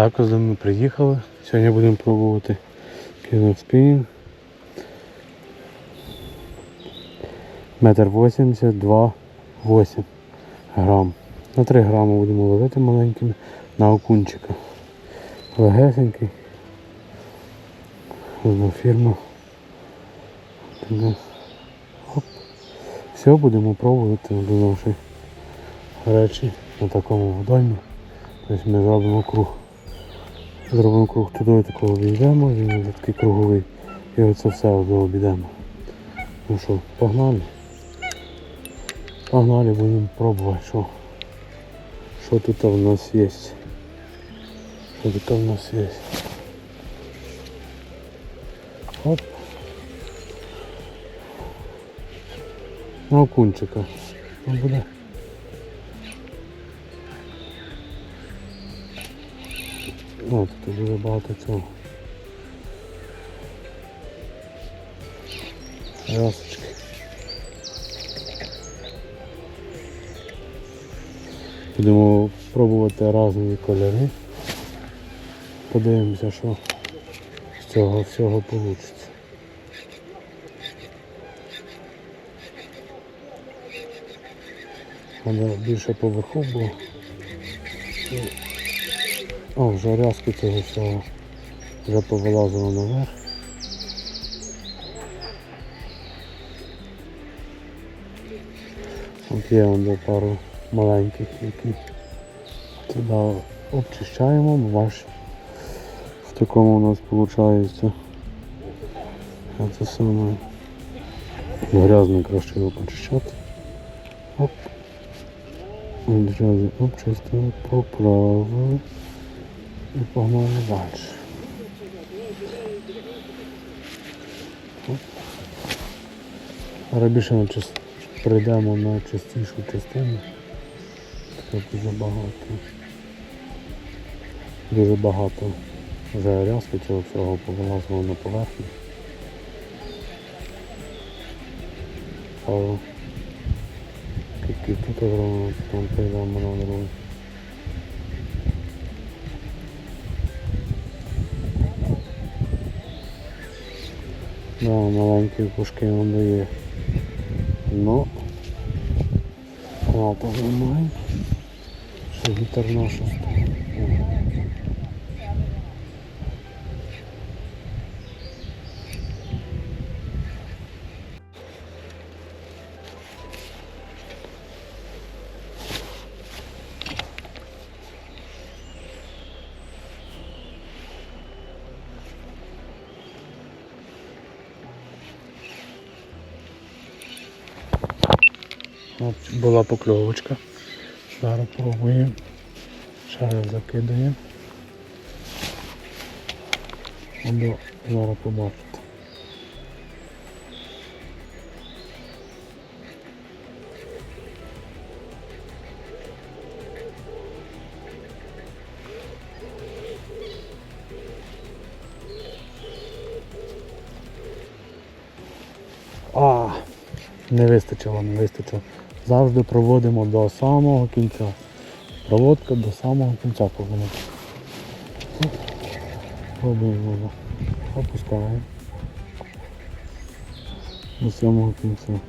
Так, ось ми приїхали. Сьогодні будемо пробувати кинув спінінг. Метр 82, 8 грам. На 3 грами будемо ловити маленькими на окунчика. Легесенький. Одна фірма. Оп. Все, будемо пробувати до нашої речі на такому водоймі. Тобто ми зробимо круг. Зробимо круг туди такого обійдемо, вже такий круговий. І оце все одно обійдемо. Ну що, погнали. Погнали, будемо пробувати, що, що тут в нас є. Що тут в нас є. Оп. Окунчика. Ну буде. О, тут дуже багато цього. Расочки. Будемо пробувати різні кольори. Подивимося, що з цього всього вийде. Треба більше поверху було. О, вже рязки цього всього вже повилазило наверх. От є де пару маленьких, які туди обчищаємо, бачиш. В такому у нас виходить. Це саме грязно краще його почищати. Оп. Відразу обчистили, поправили і погнали далі. Зараз більше час прийдемо на частішу частину. Це дуже багато. Дуже багато вже рязки цього всього повилазило на поверхню. Але Скільки тут там прийдемо на дорогу. Да, маленькі кушки він дає. Ну, лапа немає. Ще вітер наша була покльовочка. Зараз пробуємо. Раз закидаємо. Або зараз побачите. А, не вистачило, не вистачило. Завжди проводимо до самого кінця. Проводка до самого кінця повинна. Пробуємо. Опускаємо. До самого кінця.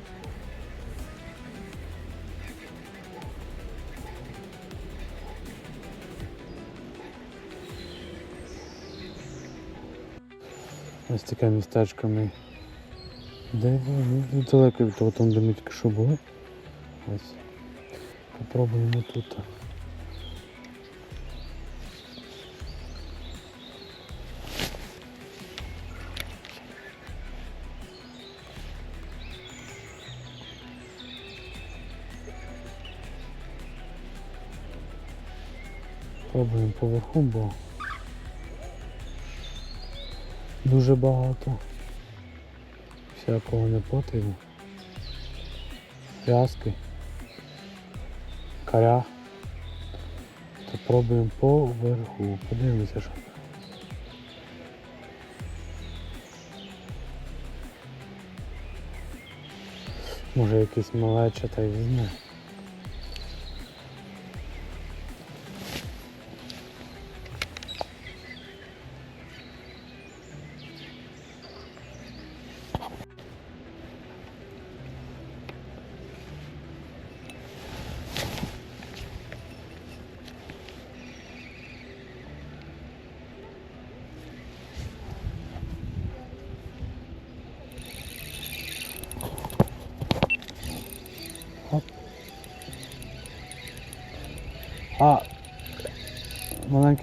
Ось таке містечко ми де? Ну, далеко від того, там де ми тільки що були. Ось. Попробуємо тут. Пробуємо поверху, бо дуже багато всякого непотрібу. В'язки, каря. То пробуємо поверху. Подивимося, що. Може якийсь малеча та й візьме.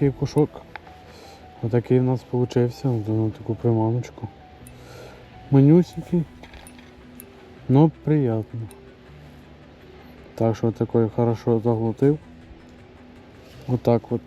Маленький кушок. Отакий в нас получився, на таку приманочку. менюсенький но приятно. Так що такой хорошо заглотив. Отак от.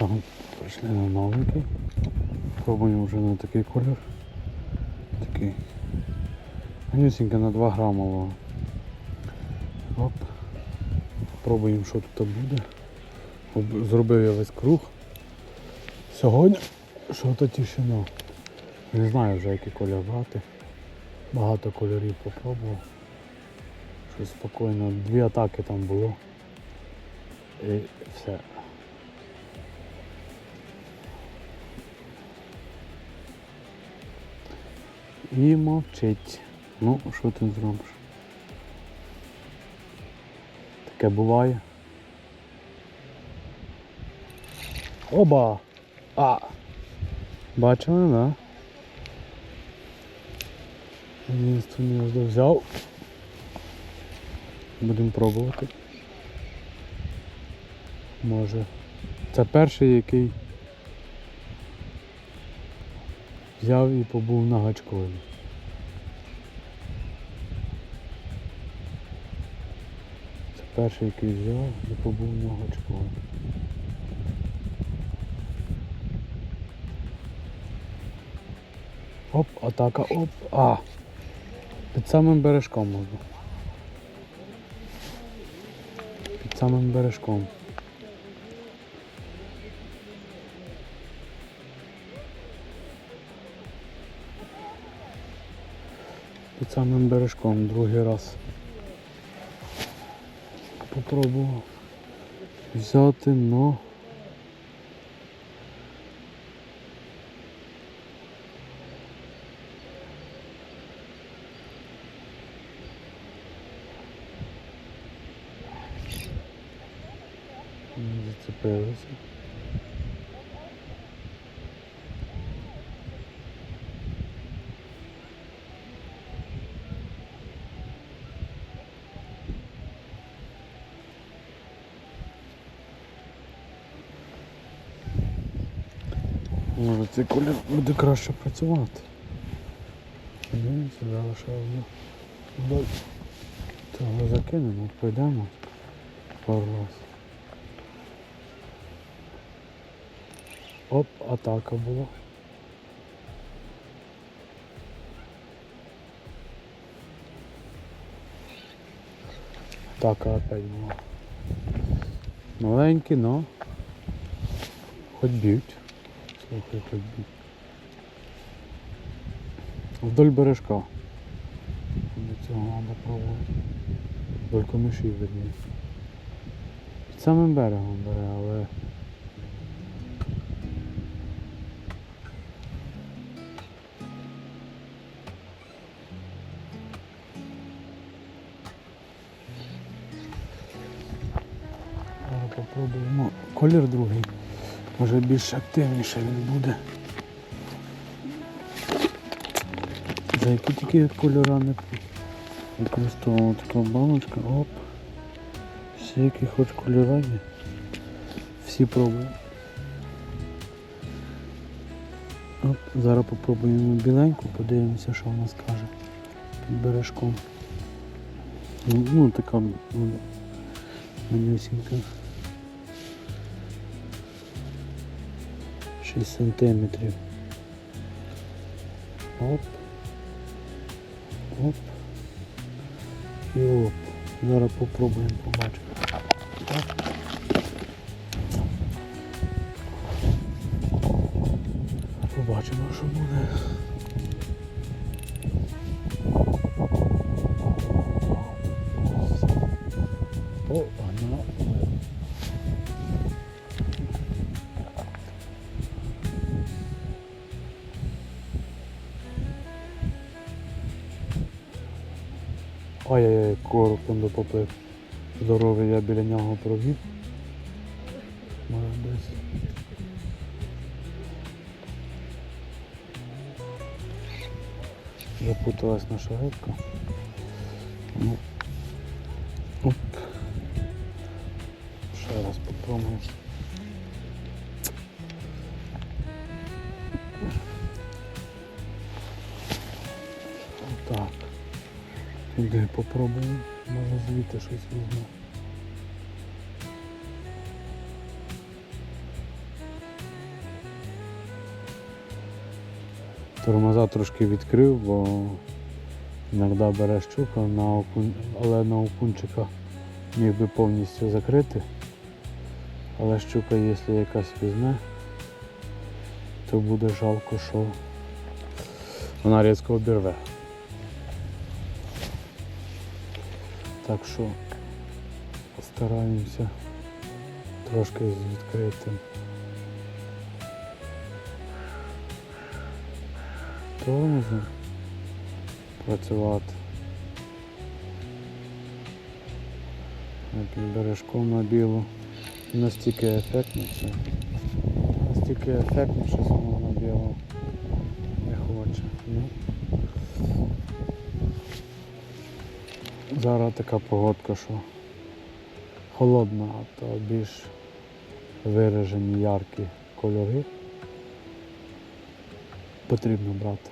Так, прийшли на новенький. Пробуємо вже на такий колір. Такий. Манюсенька на 2 грама. вага. Оп. Пробуємо, що тут буде. Зробив я весь круг. Сьогодні що то тишина. Не знаю вже який колір брати. Багато кольорів попробував. Щось спокійно. Дві атаки там було. І все. І мовчить. Ну, що ти зробиш? Таке буває. Оба! А! Бачили, да? Єдинственний ось взяв. Будемо пробувати. Може. Це перший, який взяв і побув на гачкові. Це перший, який взяв і побув на гачкові. Оп, атака, оп, а! Під самим бережком можна. Під самим бережком. Під самим бережком другий раз. Попробував. Взяти, но. Не цей колір буде краще працювати. Зараз ще одну вдоль цього закинемо, пройдемо пару. Оп, атака була. Атака опять була. Маленький, но хоч б'ють. Вдоль бережка. До цього пробувати. Вдоль комишів верні. Під самим берегом бере, але попробуємо колір другий. Може більш активніше він буде. За які тільки кольора не використовував така баночка, оп. Всі які хоч кольора є. Всі пробую. Оп, зараз попробуємо біленьку, подивимося, що вона скаже під бережком. Ну, ну така манюсінька. 6 сантиметрів. Оп. Оп. І оп. Зараз попробуємо побачити. Так. Побачимо, що буде. Он допоплив. Здоровий я біля нього провів. Молодець. Запуталась наша рибка. Ну. Оп. Ще раз попробуємо. Так. Іди попробуємо. Може звідти щось візьму. Тормоза трошки відкрив, бо іноді бере щука, на окун... але на окунчика міг би повністю закрити. Але щука, якщо якась візьме, то буде жалко, що вона різко обірве. Так що стараємося трошки з відкритим. Тормозом працювати. Як бережком на білу. Настільки ефектно це. Настільки ефектно, що само на Зараз така погодка, що холодна, то більш виражені яркі кольори потрібно брати.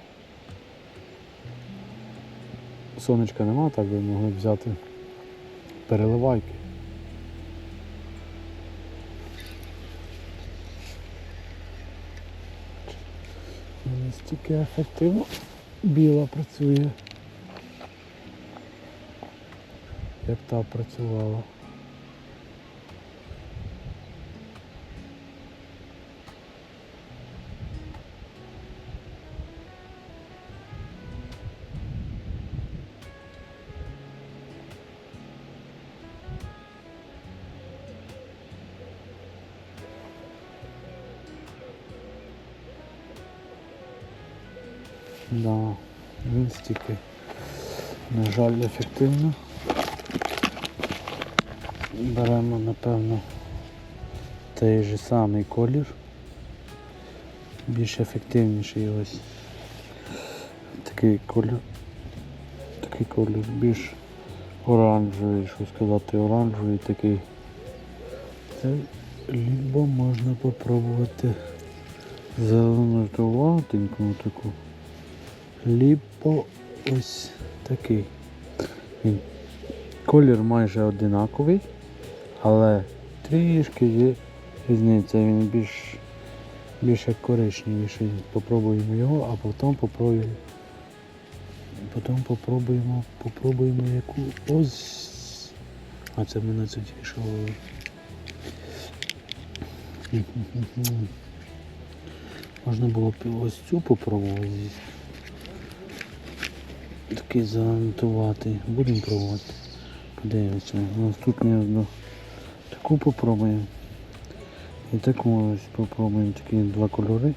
Сонечка нема, так би могли взяти переливайки. Настільки ефективно біла працює. Як та працювала. Да, він стільки, на жаль, ефективно. Беремо, напевно, той же самий колір. Більш ефективніший ось такий колір. Такий колір більш оранжевий, що сказати, оранжевий такий. Це лібо можна попробувати зеленуватеньку таку. Лібо ось такий. Колір майже одинаковий, але трішки є різниця. Він більш, більш як коричневіший. Попробуємо його, а потім попробуємо. Потім попробуємо, попробуємо яку ось. А це мене це тішило. Можна було б ось цю попробувати. Такий занотувати. Будемо пробувати. Подивимося. Наступне одну таку попробуємо. І таку ось попробуємо такі два кольори.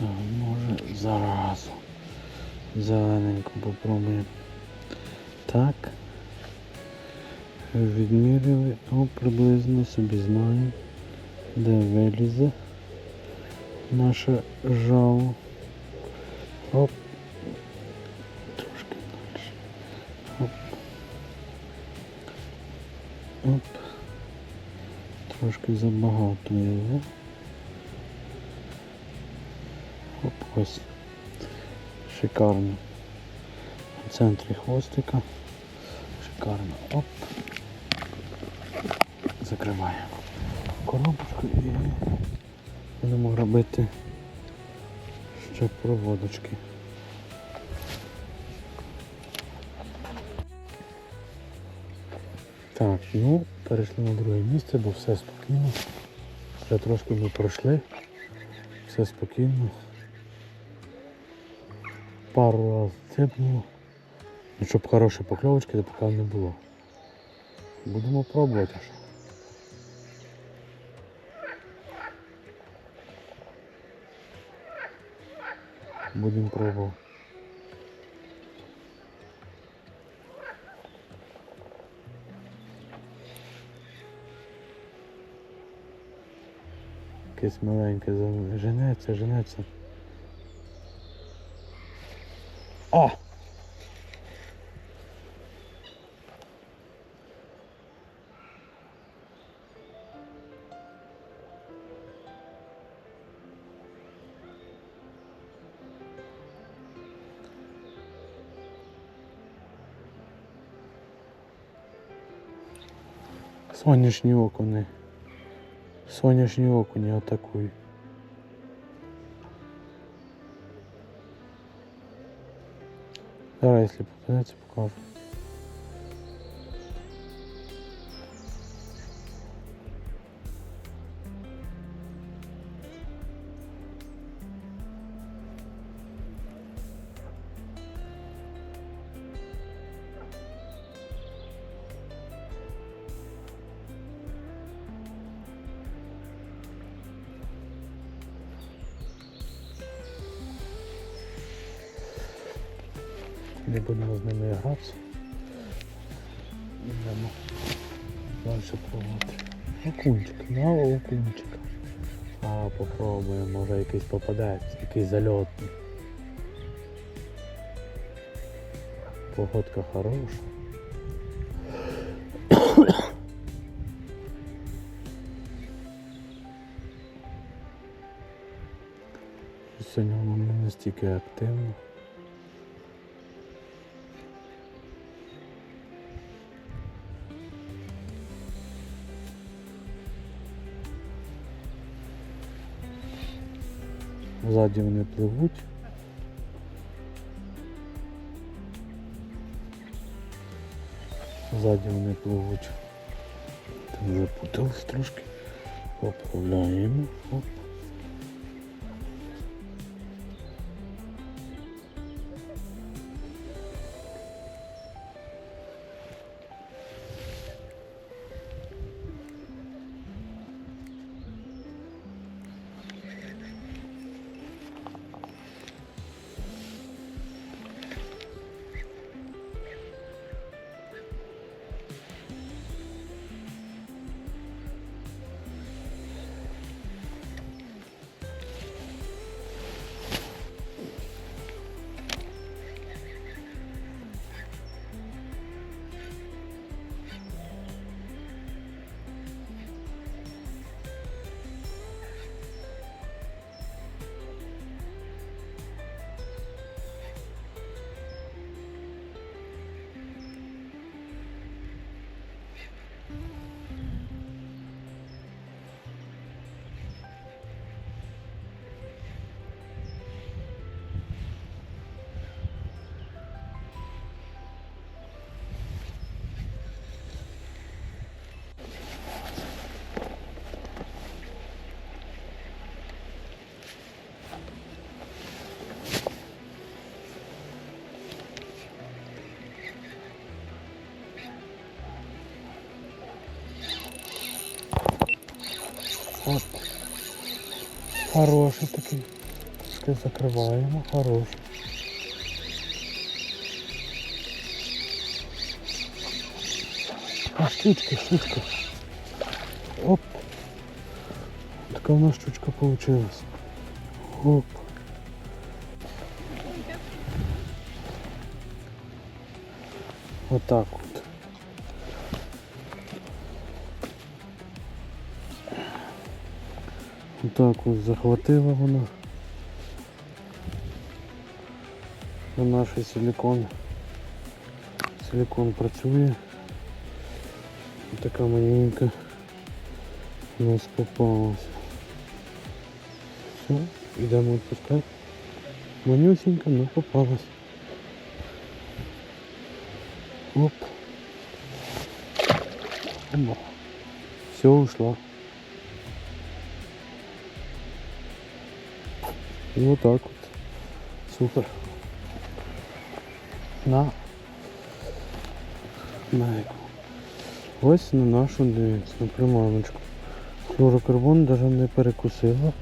А, Може зараз. Зелененьку попробуємо. Так. Відміряли, ну приблизно собі знаємо, де вилізе наше жало. Оп. Оп. Трошки забагато його. Оп, ось. Шикарно. В центрі хвостика. Шикарно. Оп. Закриваємо коробочку і будемо робити ще проводочки. Так, ну, перейшли на друге місце, бо все спокійно. Вже трошки ми пройшли. Все спокійно. Пару разів цепнуло. Ну, щоб хороші покльовочки, то поки не було. Будемо пробувати. Будемо пробувати. Якесь маленьке за- женеться, женеться. О! Сонячні окуни. Сонячні окуні атакують. Зараз, якщо попадеться, покажу. Не будемо з ними гратися. Йдемо далі пробувати. Окунчик, на окунчик. А, попробуємо, може якийсь попадеться, якийсь зальотний. Погодка хороша. Сьогодні воно не настільки активно. Ззаді вони пливуть. Ззаді вони пливуть. Там запутались трошки. Поправляємо. Оп. Хороший такий. Трошки закриваємо, хороший. А штучка, штучка. Оп. Така у нас штучка получилась. Оп. Вот так Так ось захватила вона. На наш силикон. Силикон працює. Така маленька у нас попалась. Все, йдемо відпускати. Манюсенька, но попалась. Оп. Все ушло. І отак от. Супер. На. На яку. Ось на нашу дивіться, на приманочку. Флюрокарбон навіть не перекусила.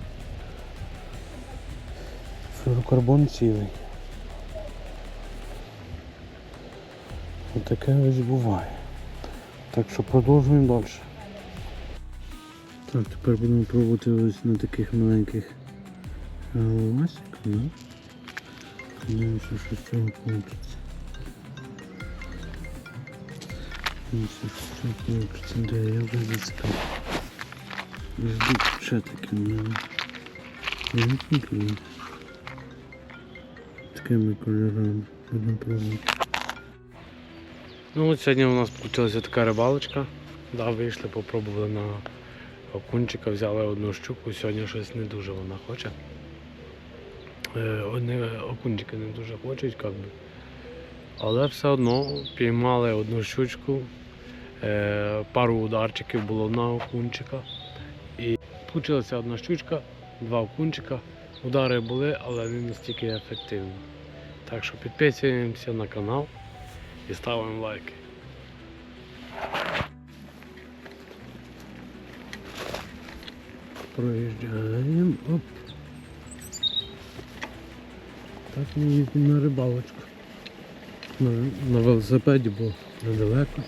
Флюрокарбон цілий. Отаке ось буває. Так що продовжуємо далі. Так, тепер будемо пробувати ось на таких маленьких головасиках. Ну. З цього вийде. Дивимося, що з цього вийде. Де я вже зацікав. Жду таке в мене. Великий Такими кольорами. Будемо пробувати. Ну от сьогодні у нас вийшла така рибалочка. Да, вийшли, попробували на окунчика, взяли одну щуку, сьогодні щось не дуже вона хоче. Е, Одні окунчики не дуже хочуть, як би. Але все одно піймали одну щучку, е, пару ударчиків було на окунчика. І вийшла одна щучка, два окунчика. Удари були, але не настільки ефективні. Так що підписуємося на канал і ставимо лайки. Проїжджаємо. Так їздимо на рибалочку. На, на велосипеді, бо недалеко.